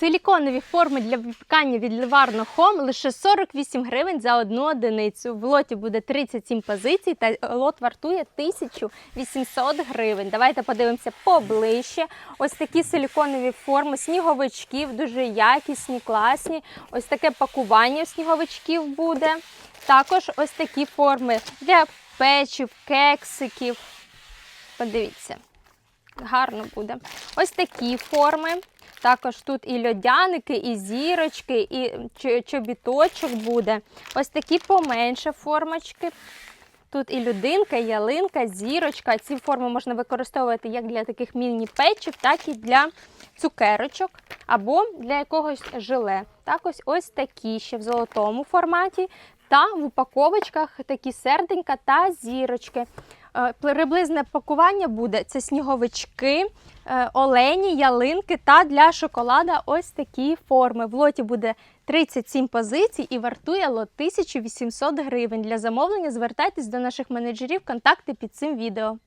Силіконові форми для випікання від Levarno Home лише 48 гривень за одну одиницю. В лоті буде 37 позицій та лот вартує 1800 гривень. Давайте подивимося поближче. Ось такі силіконові форми сніговичків, дуже якісні, класні. Ось таке пакування сніговичків буде. Також ось такі форми для печів, кексиків. Подивіться, гарно буде. Ось такі форми. Також тут і льодяники, і зірочки, і чобіточок буде. Ось такі поменше формочки. Тут і людинка, і ялинка, зірочка. Ці форми можна використовувати як для таких міні-печів, так і для цукерочок або для якогось желе. Так ось ось такі ще в золотому форматі. Та в упаковочках такі серденька та зірочки. Е, Приблизне пакування буде це сніговички, е, олені, ялинки та для шоколада ось такі форми. В лоті буде 37 позицій і вартує лот 1800 гривень. Для замовлення звертайтесь до наших менеджерів, контакти під цим відео.